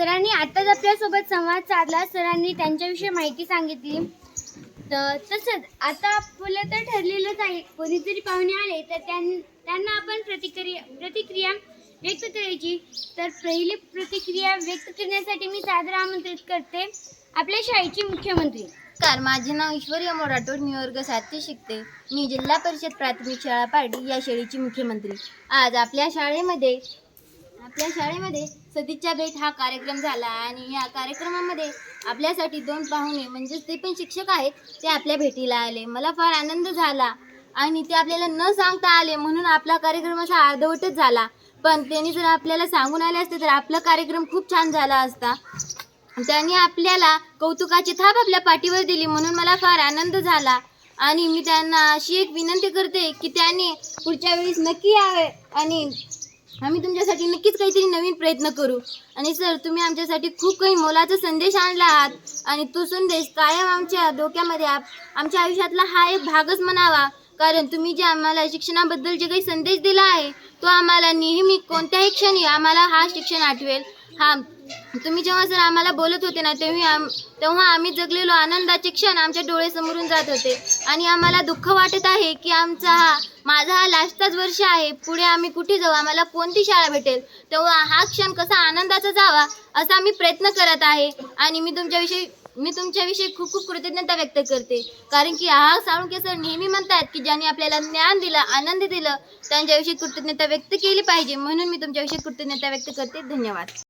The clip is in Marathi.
सरांनी आताच आपल्यासोबत संवाद साधला. सरांनी त्यांच्याविषयी माहिती सांगितली. तर तसंच आता आपलं तर ठरलेलंच आहे. कोणीतरी पाहुणे आले तर त्यां त्यांना आपण प्रतिक्रिया प्रतिक्रिया व्यक्त करायची. तर पहिली प्रतिक्रिया व्यक्त करण्यासाठी मी सादर आमंत्रित करते. आपल्या शाळेची मुख्यमंत्री. कार माझे नाव ईश्वर्या मोराठोड मी वर्ग शिकते. मी जिल्हा परिषद प्राथमिक शाळा पारडी या शाळेची मुख्यमंत्री. आज आपल्या शाळेमध्ये आपल्या शाळेमध्ये सतीच्या भेट हा कार्यक्रम झाला आणि या कार्यक्रमामध्ये आपल्यासाठी दोन पाहुणे म्हणजेच ते पण शिक्षक आहेत ते आपल्या भेटीला आले. मला फार आनंद झाला आणि ते आपल्याला न सांगता आले म्हणून आपला कार्यक्रम असा अर्धवटच झाला. पण त्यांनी जर आपल्याला सांगून आले असते तर आपला कार्यक्रम खूप छान झाला असता. त्यांनी आपल्याला कौतुकाची थाप आपल्या पाठीवर दिली म्हणून मला फार आनंद झाला आणि मी त्यांना अशी एक विनंती करते की त्यांनी पुढच्या वेळेस नक्की यावे आणि आम्ही तुमच्यासाठी नक्कीच काहीतरी नवीन प्रयत्न करू. आणि सर तुम्ही आमच्यासाठी खूप काही मोलाचा संदेश आणला आहात. आणि तो संदेश कायम आमच्या डोक्यामध्ये आमच्या आयुष्यातला हा एक भागच म्हणावा. कारण तुम्ही जे आम्हाला शिक्षणाबद्दल जे काही संदेश दिला आहे तो आम्हाला नेहमी कोणत्याही क्षणी आम्हाला हा शिक्षण आठवेल. हा तुम्ही जेव्हा सर आम्हाला बोलत होते ना तेव्हा आम तेव्हा आम्ही जगलेलो आनंदाचे क्षण आमच्या डोळेसमोरून जात होते. आणि आम्हाला दुःख वाटत आहे की आमचा हा माझा हा लास्टचाच वर्ष आहे. पुढे आम्ही कुठे जाऊ? आम्हाला कोणती शाळा भेटेल? तेव्हा हा क्षण कसा आनंदाचा जावा असा आम्ही प्रयत्न करत आहे. आणि मी तुमच्याविषयी मी तुमच्याविषयी खूप खूप कृतज्ञता व्यक्त करते. कारण की हा साळुंके सर नेहमी म्हणतात की ज्यांनी आपल्याला ज्ञान दिलं आनंद दिलं त्यांच्याविषयी कृतज्ञता व्यक्त केली पाहिजे. म्हणून मी तुमच्याविषयी कृतज्ञता व्यक्त करते. धन्यवाद.